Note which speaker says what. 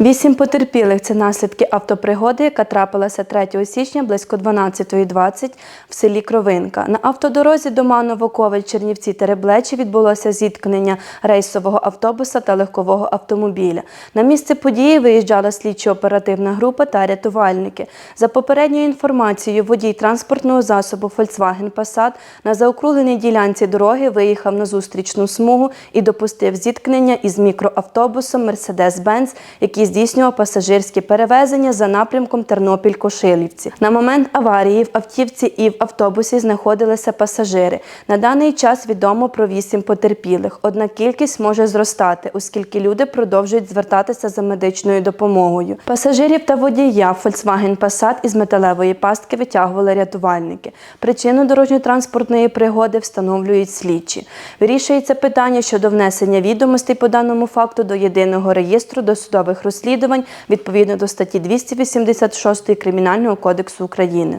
Speaker 1: Вісім потерпілих це наслідки автопригоди, яка трапилася 3 січня близько 12.20 в селі Кровинка. На автодорозі до Маново-Ковель Чернівці Тереблечі відбулося зіткнення рейсового автобуса та легкового автомобіля. На місце події виїжджала слідчо-оперативна група та рятувальники. За попередньою інформацією, водій транспортного засобу Volkswagen Passat на заокругленій ділянці дороги виїхав на зустрічну смугу і допустив зіткнення із мікроавтобусом Mercedes-Benz, який здійснював пасажирські перевезення за напрямком Тернопіль-Кошилівці. На момент аварії в автівці і в автобусі знаходилися пасажири. На даний час відомо про вісім потерпілих. Однак кількість може зростати, оскільки люди продовжують звертатися за медичною допомогою. Пасажирів та водія Volkswagen Passat із металевої пастки витягували рятувальники. Причину дорожньо-транспортної пригоди встановлюють слідчі. Вирішується питання щодо внесення відомостей по даному факту до єдиного реєстру досудових розслідувань відповідно до статті 286 Кримінального кодексу України.